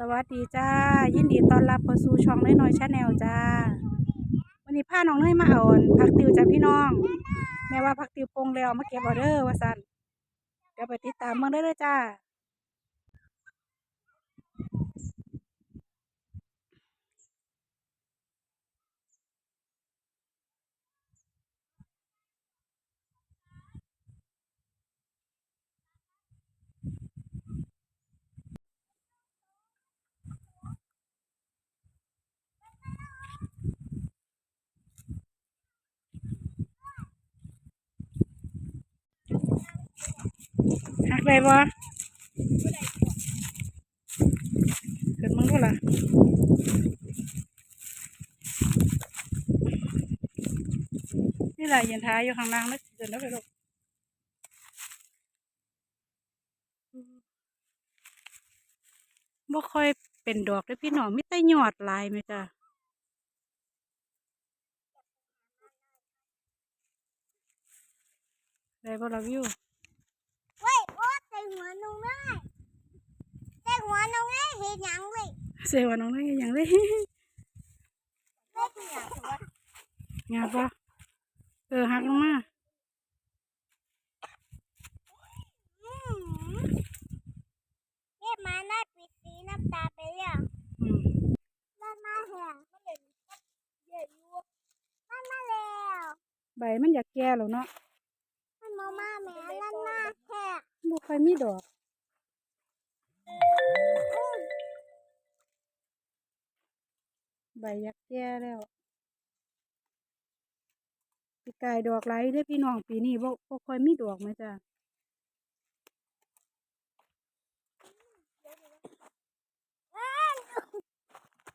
สวัสดีจ้า ยินดีต้อนรับเข้าสู่ช่องน้อยน้อยชาแนลจ้า วันนี้พาน้องเนยมาเอาอั่นผักติวจ้าพี่น้อง แม่ว่าผักติวปงแล้วมาเก็บออเดอร์ว่าสันเดี๋ยวไปติดตามเมืองได้เลยจ้า หักได้บ่เกิดมึงดูล่ะนี่แหละยันท้ายอยู่ข้างล่างแล้วเกิดแล้วไปลูกบ่ค่อยเป็นดอกเด้อพี่น้องมีแต่ยอดลายไหมจ้ะได้บ่ล่ะวิว เว้ยโอ๊ตใส่หัวหนูได้ใส่ หัวหนูได้เห็นยังเว้ยเสว่าน้องได้อย่างเลยได้คือหยังวะงาปะเออหักลงมาอืมเก็บมาได้ปิดสีน้ำตาไปแล้วอืมมันมาแห้งมันเลยเยอะอยู่มันมาแล้วใบมันอยากแก่แล้วเนาะมันมามาแม่นั่นมาแห้งบ่ค่อยมีดอก ใบยากษ์แก่แล้วปีกายดอกไหลายเด้พี่น้องปีนี้บ่บ่ค่อยมีดอกไหมจ้ะ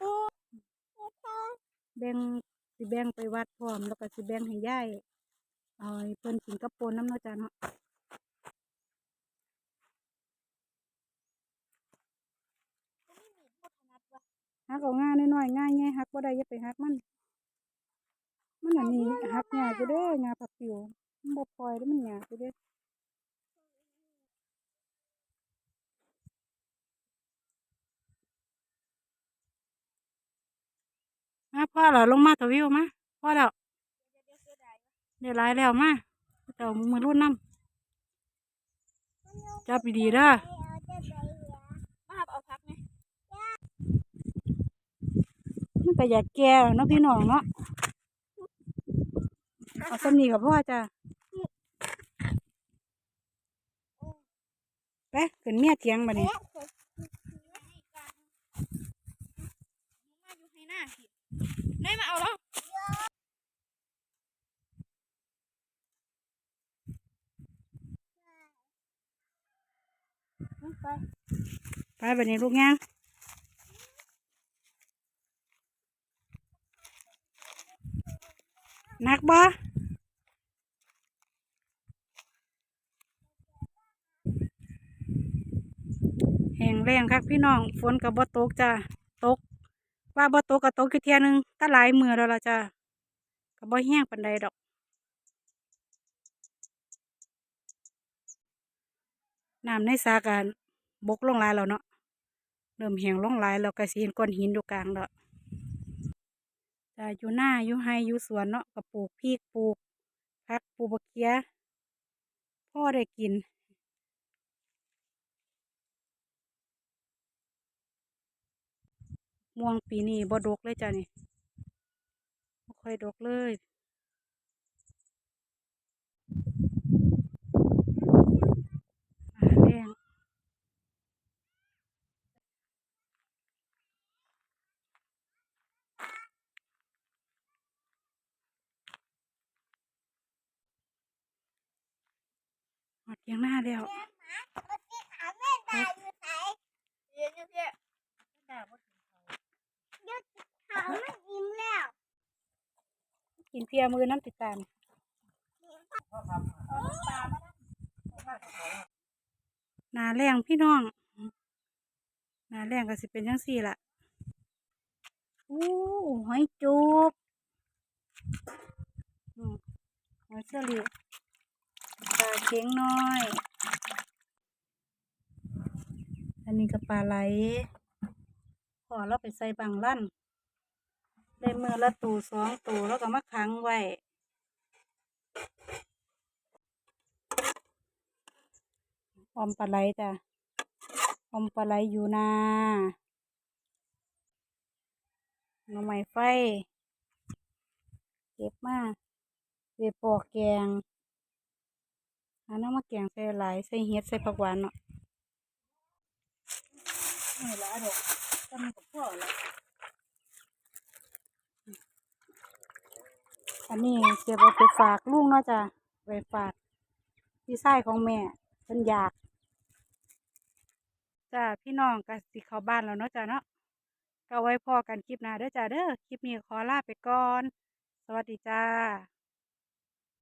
อืมไม่ใช่แบ่งสิแบ่งไปวัดพร้อมแล้วก็สิแบ่งให้ย่ายเอาให้เพิ่นกินกับปนน้ำเนาะจ้ะเนาะ หักเอาง่ายน้อยๆง่ายไงหักบ่ได้อย่าไปหักมัน มันอันนี้หักง่ายอยู่เด้องาผักติวมันบ่ปล่อยแล้วมันยาอยู่เด้มาพ่อเหรอลงมาตัววิวมาพ่อแล้วเดี๋ยวหลายแล้วมาเต่มือรุ่นน้ำจับดีๆเด้อ เอาจะไปเหรอ มาเอาพักไหม มันก็อยากแก่แล้วเนาะพี่น้องเนาะเอาสำนีกับพ่อจ้ะไปขึ้นเมียเถียงบัดนี้เอ๊ะมาอยู่ให้หน้าสิได้มาเอาแล้วไปไปบัดนี้ลูกยังห นักบ่แห้งแรงคักพี่น้อง ฝนกับบ่ตกจ้าตก ว่าบ่ตกก็ตกอยู่เทียหนึงแตะหลายมือแล้วล่ะจ้าก็บ่แห้งปานใดดอกน้ำในสากันบกลงลายแล้วเนาะเริ่มแห้งลงลายแล้วก็สิเห็นก้อนหินอยู่กลางแล้ว จะอยู่หน้าอยู่ไฮอยู่สวนเนาะก็ปลูกพริกปลูกผักปลูกบะเคียพ่อได้กิน ม่วงปีนี้บ่ดกเลยจ้ะนี่บ่ค่อยดกเลยอ่าแดงหม ดเพียงหน้าแล้วกินเพียมือน้ำติดตามนาแรงพี่น้องนาแรงก็สิเป็นจังสี่ละอู้หอยจุกอืมหอยเชอรี่ ลาเค็งน้อย อันนี้ก็ปลาไหลพอเราไปใส่บังลั่น ได้มือละตูสองตูแล้วก็มาขังไว้ออมปลาไหลจ้ะออมปลาไหลอยู่นาหน่อไม้ไฟ เก็บมาเวปอกแกง อันนั้นมาแกงใส่หลายใส่เห็ดใส่ผักหวานเนาะนี่ละดอกต้นกับพ่อละอันนี้เก็บเอาไปฝากลุงเนาะจ้ะไปฝากพี่ชายของแม่เพิ่นอยากจ้าพี่น้องก็สิเข้าบ้านแล้วเนาะจ้ะเนาะก็ไว้พอกันคลิปหน้าเด้อจ้าเด้อคลิปนี้ขอลาไปก่อน สวัสดีจ้า